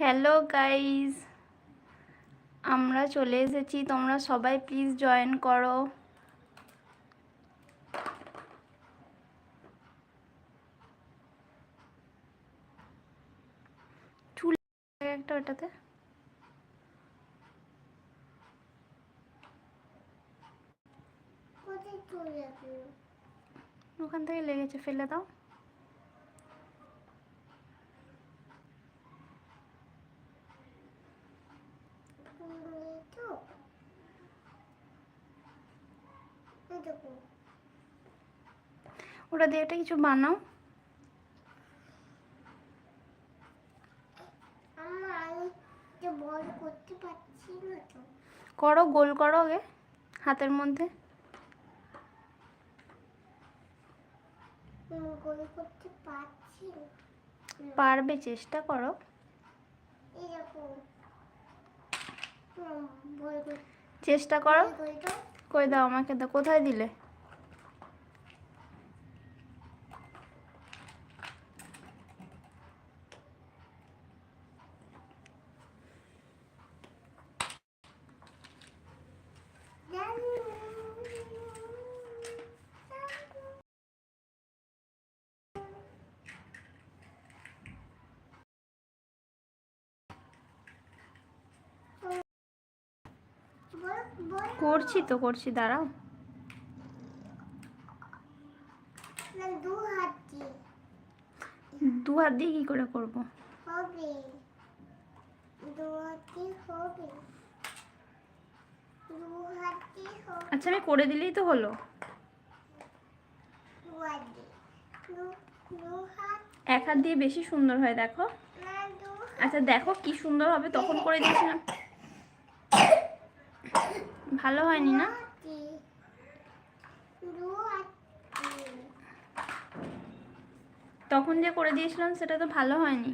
Hello guys আমরা চলে এসেছি। তোমরা সবাই প্লিজ জয়েন করো। চুল একটা ওটাতে। ওখান থেকে লেগেছে ফেলে দাও এই তো এই দেখো ওটা দিয়ে একটা কিছু বানাও। করো গোল করো আগে হাতের মধ্যে। পারবে চেষ্টা করো। চেষ্টা করো। কই দাও আমাকে দাও কোথায় দিলে বল বল করছি তো করছি দাঁড়াও। দু হাত দিয়ে। কি করে করব? হবে। আচ্ছা আমি করে দিলেই তো হলো। এক হাত দিয়ে বেশি সুন্দর হয় দেখো। আচ্ছা দেখো কি সুন্দর হবে তখন করে দিয়েছিলাম। ভালো হয়নি না? তখন যে করে দিয়েছিলাম সেটা তো ভালো হয়নি?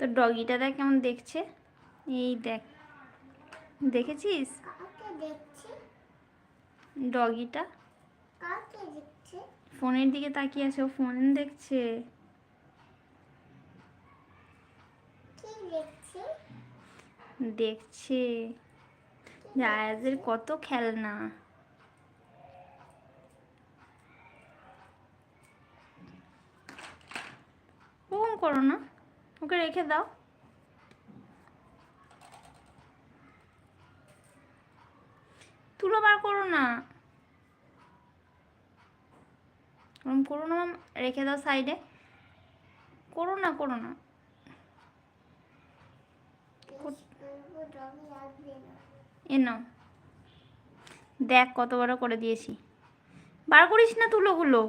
তো ডগিটা দেখ কেমন দেখছে। এই দেখ। দেখেছিস? ডগিটা। ফোনের দিকে তাকিয়ে আছে ও ফোন দেখছে কি দেখছি। জায়াজের কত খেলনা। ওরকম করো না, ওকে রেখে দাও। তুলো বার করো না। ওরকম করো না। রেখে দাও সাইডে। করো না করো না ডগি আসবে না এ দেখ কত বড় করে দিয়েছি। বার করিস না তুলোগুলো।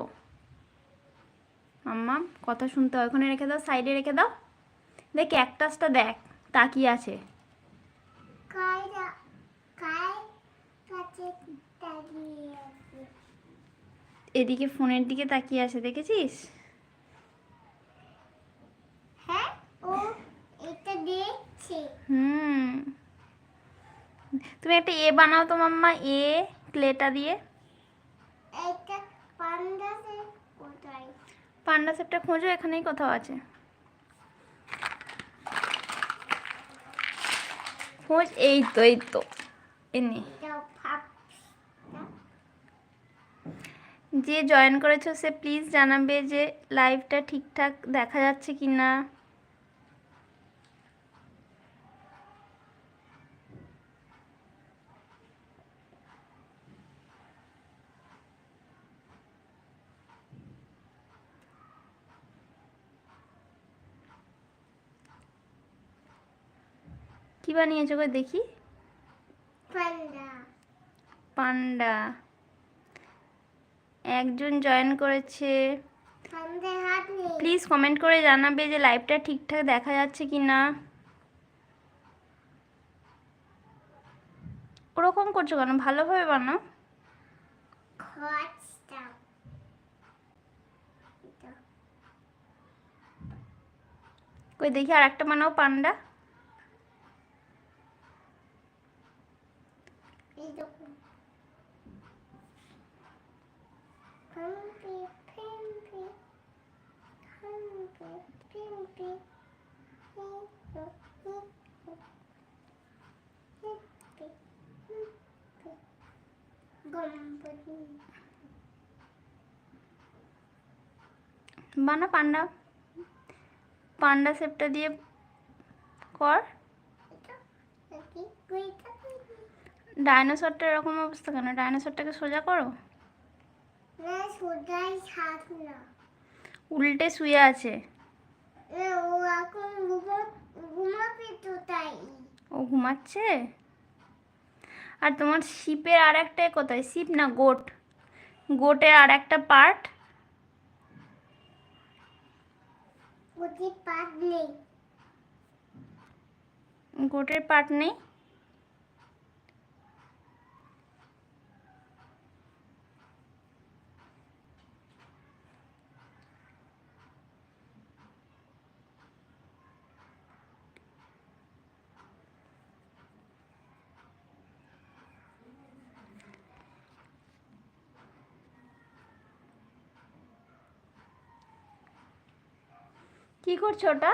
আম্মা, কথা শুনতে হয় ওখানে রেখে দাও, সাইডে রেখে দাও। দেখ ক্যাকটাসটা দেখ তাকিয়ে আছে? এদিকে ফোনের দিকে তাকিয়ে আছে, দেখেছিস? হ্যাঁ ও এটা দেখছে হুম। তুমি একটা এ বানাও তো মাম্মা এ ক্লেটা দিয়ে। পান্ডা সেপটা খোঁজো এখানেই কোথাও আছে। খোঁজ এই তো এই তো। এনে যে জয়েন করেছ সে প্লিজ জানাবে যে লাইভটা ঠিকঠাক দেখা যাচ্ছে কি না বানিয়েছো গো দেখি। পান্ডা। পান্ডা। একজন জয়েন করেছে। প্লিজ কমেন্ট করে জানাবে যে লাইভটা ঠিকঠাক দেখা যাচ্ছে কি না ওরকম করছ কেন? ভালোভাবে বানাও। কই দেখি আর একটা বানাও পান্ডা। বানা পান্ডা। পান্ডা শেপটা দিয়ে কর এটা কি কইটা কইটা ডাইনোসরটা এরকম অবস্থা কেন? ডাইনোসরটাকে সোজা করো। উল্টে শুয়ে আছে। ও এখন ঘুমো ঘুমাবে তো ও ঘুমাচ্ছে? আর তোমার শিপের আর একটাই কোথায়? শিপ না গোট? গোটের আর একটা পার্ট পাত নেই। গোটের পার্ট নেই? কি করছ ওটা?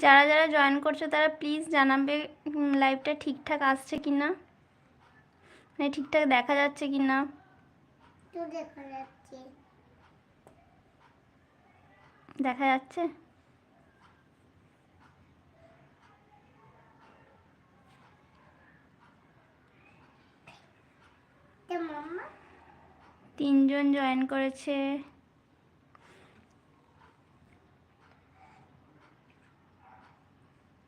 যারা যারা জয়েন করছ তারা প্লিজ জানাবে লাইভটা ঠিকঠাক আসছে কি না মানে ঠিকঠাক দেখা যাচ্ছে কি না দেখা যাচ্ছে। দেখা যাচ্ছে? তিনজন জয়েন করেছে এটা বলো মাম্মা হুম।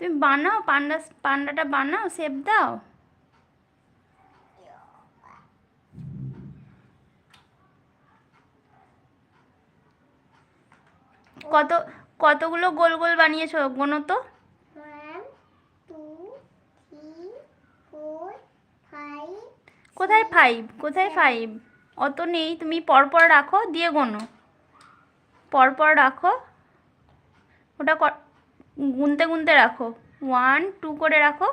তুমি বানাও পান্ডা পান্ডাটা বানাও শেপ দাও। কত কতগুলো গোল গোল বানিয়েছো গোনো তো? কোথায় ফাইভ কোথায় ফাইভ অত নেই তুমি পরপর রাখো দিয়ে গোনো। পরপর রাখো। ওটা গুনতে গুনতে রাখো। ওয়ান টু করে রাখো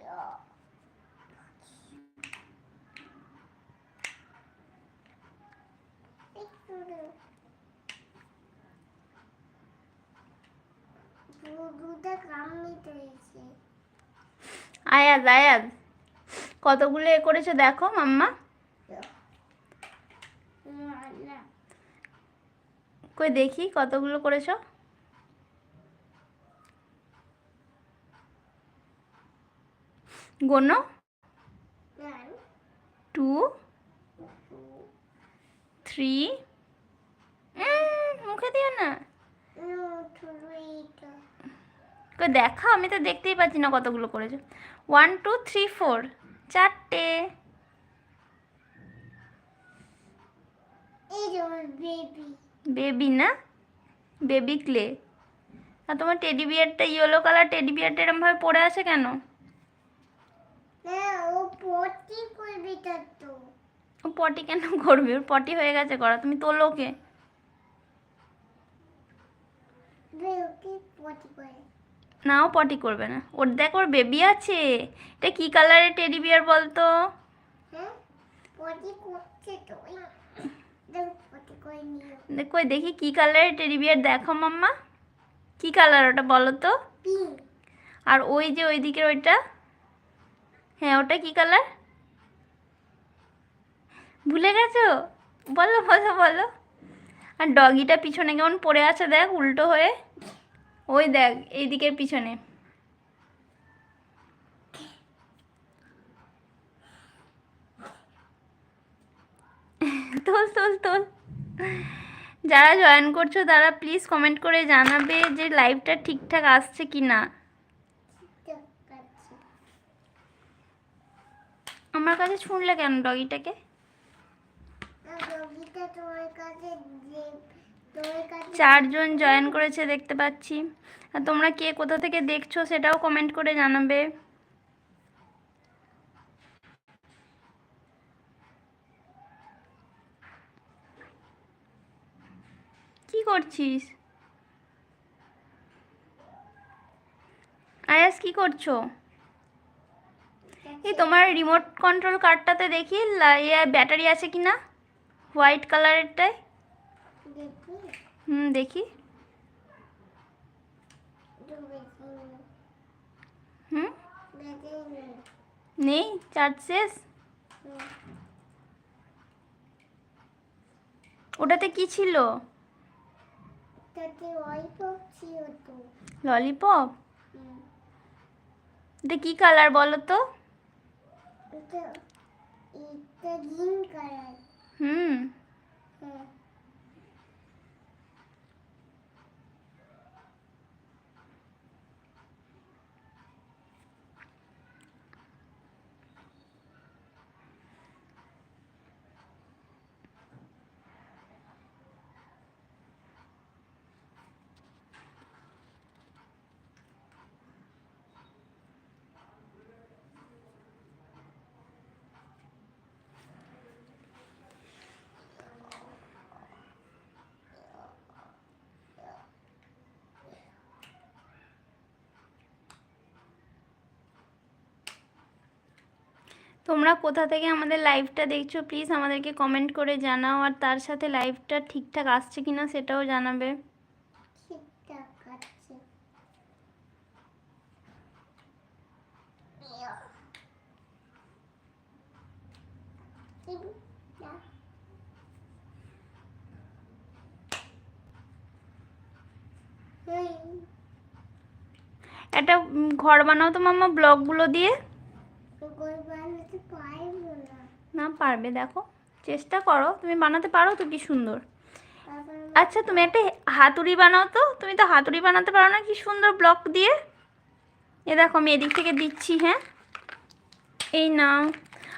yeah. একটু দে। দু- দুটা কাম নিতে হয়েছে আয়াজ আয়াজ কতগুলো এ করেছ দেখো মাম্মা। কই দেখি কতগুলো করেছ। গোনো। টু, থ্রি মুখে দিও না। কই দেখা আমি তো দেখতেই পাচ্ছি না কতগুলো করেছ। ওয়ান টু থ্রি ফোর চারটে। বেবি না? বেবি ক্লে আর তোমার টেডি বিয়ারটা ইয়েলো কালার টেডি বিয়ারটা এরমভাবে পড়ে আছে কেন? ও পটি তো। কেন করবে? ওর পটি হয়ে গেছে করা তুমি তোলো ওকে। ওকে পটি করে। না ও পটি করবে না। ওর দেখ ওর বেবি আছে। এটা কি কালারের টেডি বিয়ার বলতো? দেখো নিও দেখি কি কালারের টেডি বিয়ার দেখো মাম্মা। কি কালার ওটা বলো তো? আর ওই যে ওই দিকের ওইটা? হ্যাঁ ওটা কি কালার ভুলে গেছো? বলো বলো বলো। আর ডগিটা পিছনে কেমন পড়ে আছে দেখ উল্টো হয়ে। ওই দেখ এই দিকের পিছনে। তোল তোল তোল। যারা জয়েন করছ, তারা প্লিজ কমেন্ট করে জানাবে যে লাইভটা ঠিকঠাক আসছে কি না। আমার কাছে শুনলে কেন ডগিটাকে যে তোমার কাছে চারজন জয়েন করেছে দেখতে পাচ্ছি। আর তোমরা কে কোথা থেকে দেখছ সেটাও কমেন্ট করে জানাবে। কি করছিস? আয়াস, কি করছ? এই তোমার রিমোট কন্ট্রোল কার্ডটাতে দেখি ব্যাটারি আছে কি না হোয়াইট কালারেরটায় হুম দেখি। হুম? নেই। চার্জ শেষ। ওটাতে কি ছিল? ললিপপ? এটা কি কালার বলো তো? হুম। তোমরা কোথা থেকে আমাদের লাইভটা দেখছ প্লিজ আমাদেরকে কমেন্ট করে জানাও। আর তার সাথে লাইভটা ঠিকঠাক আসছে কিনা সেটাও জানাবে। একটা ঘর বানাও তো মাম্মা ব্লকগুলো দিয়ে। না, পারবে, দেখো। চেষ্টা করো, তুমি বানাতে পারো তো কি সুন্দর। আচ্ছা তুমি একটা হাতুড়ি বানাও তো। তুমি তো হাতুড়ি বানাতে পারো না কি সুন্দর ব্লক দিয়ে? এ দেখো, আমি এদিক থেকে দিচ্ছি হ্যাঁ। এই নাও।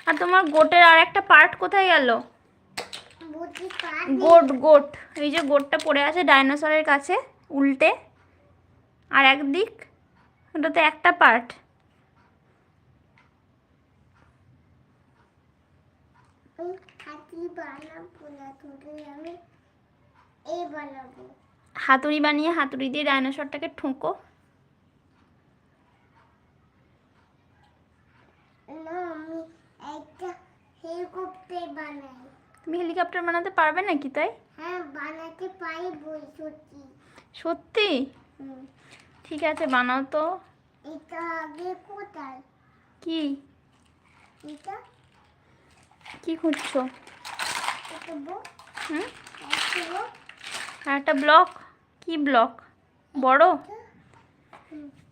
আর তোমার গোটের আর একটা পার্ট কোথায় গেল? গোট গোট। এই যে গোটটা পড়ে আছে ডাইনোসরের কাছে, উল্টে। আর একদিক, ওটাতে একটা পার্ট হাতি বানাবো না তোকে আমি এই বানাবো। হাতুড়ি বানিয়ে হাতুড়ি দিয়ে ডাইনোসরটাকে ঠুঁকো। না আমি একটা হেলিকপ্টার বানাই। তুমি হেলিকপ্টার বানাতে পারবে নাকি তাই? হ্যাঁ বানাতে পারি বই সত্যি। ঠিক আছে বানাও তো। এটা আগে কোথায়? কি? এটা কি খুঁজছো? হুম? একটা আর একটা ব্লক কি ব্লক বড়?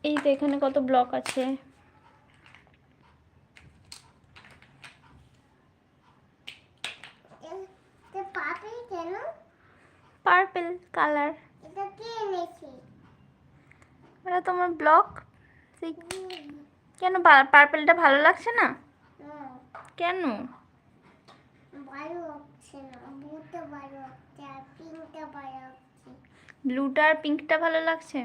এই তো এখানে কত ব্লক আছে। পার্পেল কালার এটা তোমার ব্লক কেন পার্পেলটা ভালো লাগছে না? কেন? ভালো হচ্ছে না বুটা ভালো হচ্ছে আর পিঙ্কটা ভালো হচ্ছে ব্লুটা আর পিঙ্কটা ভালো লাগছে।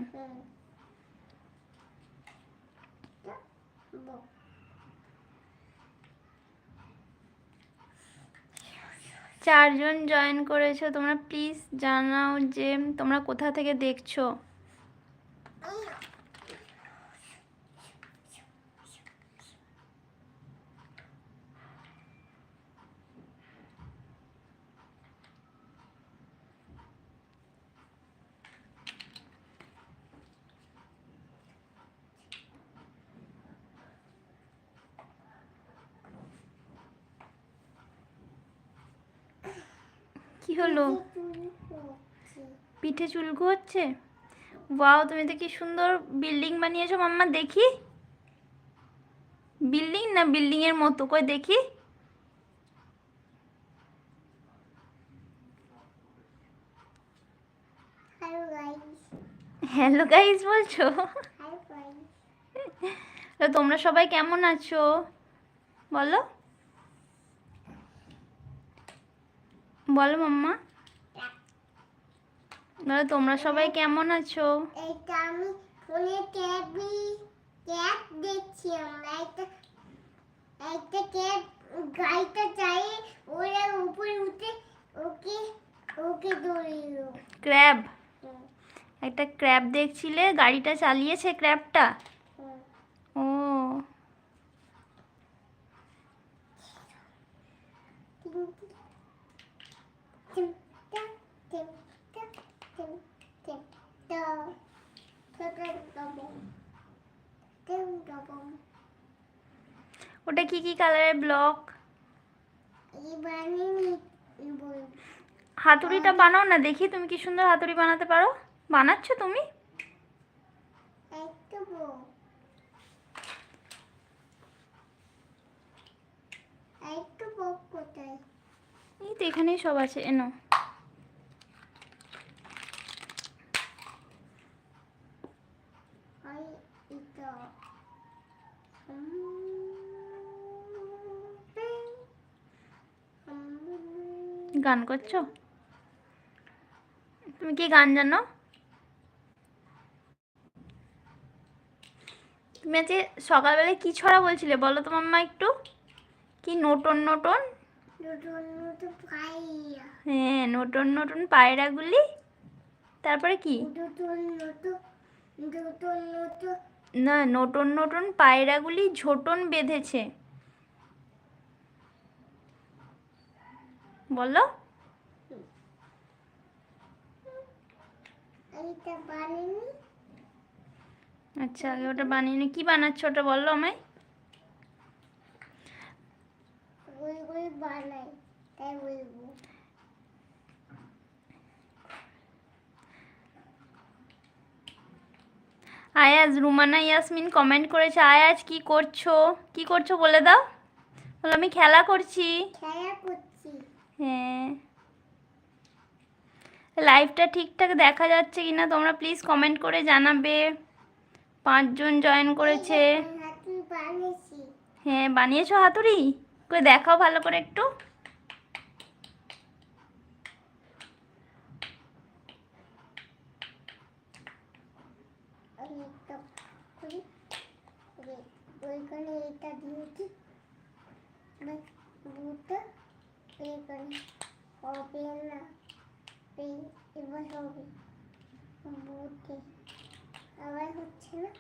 চারজন জয়েন করেছ তোমরা প্লিজ জানাও যে তোমরা কোথা থেকে দেখছ। হলো? পিঠে চুলকো হচ্ছে? ওয়াও তুমি তো কি সুন্দর বিল্ডিং বানিয়েছো মাম্মা দেখি। বিল্ডিং না বিল্ডিং এর মতো? কই দেখি। হ্যালো গাইস বলছো? তোমরা সবাই কেমন আছো? বলো। বলো মাম্মা। বলো তোমরা সবাই কেমন আছো? এইটা আমি ফোনে ট্যাবি ট্যাব দেখছি আমরা। একটা একটা ট্যাব গাড়িটা চাই। ওরা উপরে উঠে ওকে ক্র্যাব। একটা ক্র্যাব দেখছিলে? গাড়িটা চালিয়েছে ক্র্যাবটা? ও। ওটা কি কি কালারের ব্লক হাতুড়িটা বানাও না দেখি তুমি কি সুন্দর হাতুড়ি বানাতে পারো। বানাচ্ছো তুমি? এই তো এখানেই সব আছে এনো হয় এটা গান করছ? তুমি কি গান জানো? তুমি আজকে সকালবেলায় কি ছড়া বলছিলে? বলো তো মাম্মা একটু। কি নটন নটন হ্যাঁ নটন নটন পায়রাগুলি। তারপরে কি? না নটন নটন পায়রাগুলি ঝোটন বেঁধেছে। বলো। আচ্ছা আগে ওটা বানিয়ে নি। কি বানাচ্ছো ওটা বলল আমায়। বানাই তাই বলব। আয়াজ রুমানা ইয়াসমিন কমেন্ট করেছে আয়াজ কি করছ? কি করছ বলে দাও। বলো আমি খেলা করছি। খেলা করছি। হ্যাঁ। লাইভটা ঠিকঠাক দেখা যাচ্ছে কিনা তোমরা প্লিজ কমেন্ট করে জানাবে। পাঁচজন জয়েন করেছে। হ্যাঁ বানিয়েছো হাতুড়ি? কই দেখাও ভালো করে একটু আমি একটা করি ওই ওইখানে এটা দিয়েছি। বুটটা এইখানে। হবে না। এই, এবার হবে। বুটে আবার হচ্ছে না?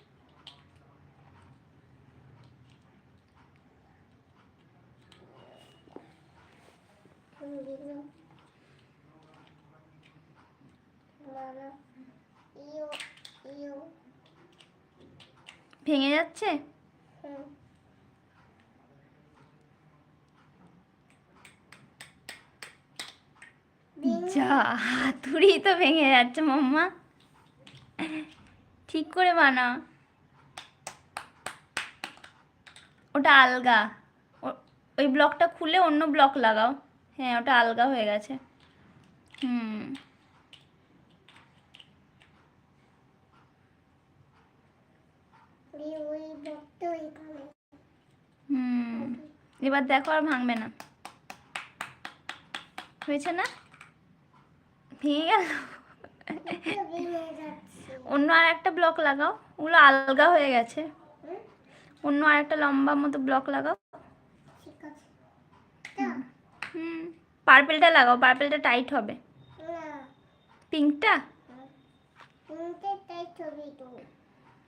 ভেঙে যাচ্ছে? যা হাতুড়ি তো ভেঙে যাচ্ছে, মাম্মা। ঠিক করে বানা ওটা আলগা। ওই ব্লকটা খুলে অন্য ব্লক লাগাও। হ্যাঁ ওটা আলগা হয়ে গেছে। হুম ওই ওই বক্তা ওইখানে হুম এবার দেখো আর ভাঙবে না। হয়েছে না? ভেঙে গেল? অন্য আর একটা ব্লক লাগাও। ওগুলো আলগা হয়ে গেছে। অন্য আর একটা লম্বা মতো ব্লক লাগাও। হুম পার্পেলটা লাগাও। পার্পেলটা টাইট হবে। পিঙ্কটা তিনটে তাই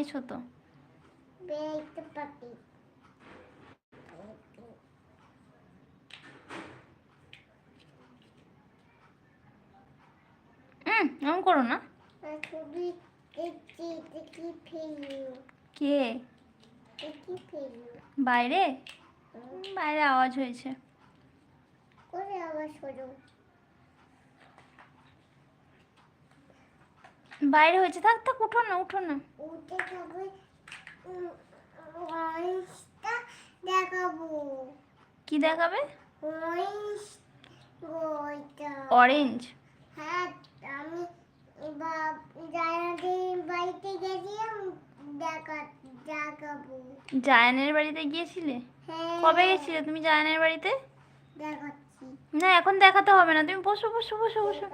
বানিয়েছো তো? হুম এমন করো না। কে বাইরে? বাইরে আওয়াজ হয়েছে। করে আওয়াজ করো বাইরে হয়েছে। থাক থাক উঠো না উঠো না। দেখাবো। কি দেখাবে? অরেঞ্জ হ্যাঁ আমি বাড়িতে গেছিলাম দেখাবো। জায়ানের বাড়িতে গিয়েছিলে? হ্যাঁ। কবে গেছিলে তুমি জায়ানের বাড়িতে? দেখাচ্ছি। না এখন দেখাতে হবে না। তুমি বসো বসো বসো বসো।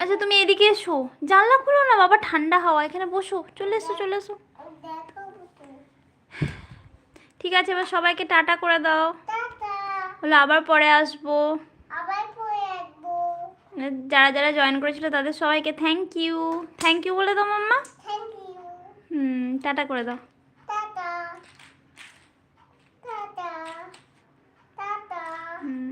আচ্ছা তুমি এদিকে এসো। জানলা খুলো না বাবা ঠান্ডা হাওয়া এখানে বসো। চলে এসো চলে এসো। ঠিক আছে এবার সবাইকে টাটা করে দাও। বলে আবার পরে আসব। যারা যারা জয়েন করেছিল তাদের সবাইকে থ্যাংক ইউ থ্যাংক ইউ বলে দাও মাম্মা। হুম টাটা করে দাও। হুম।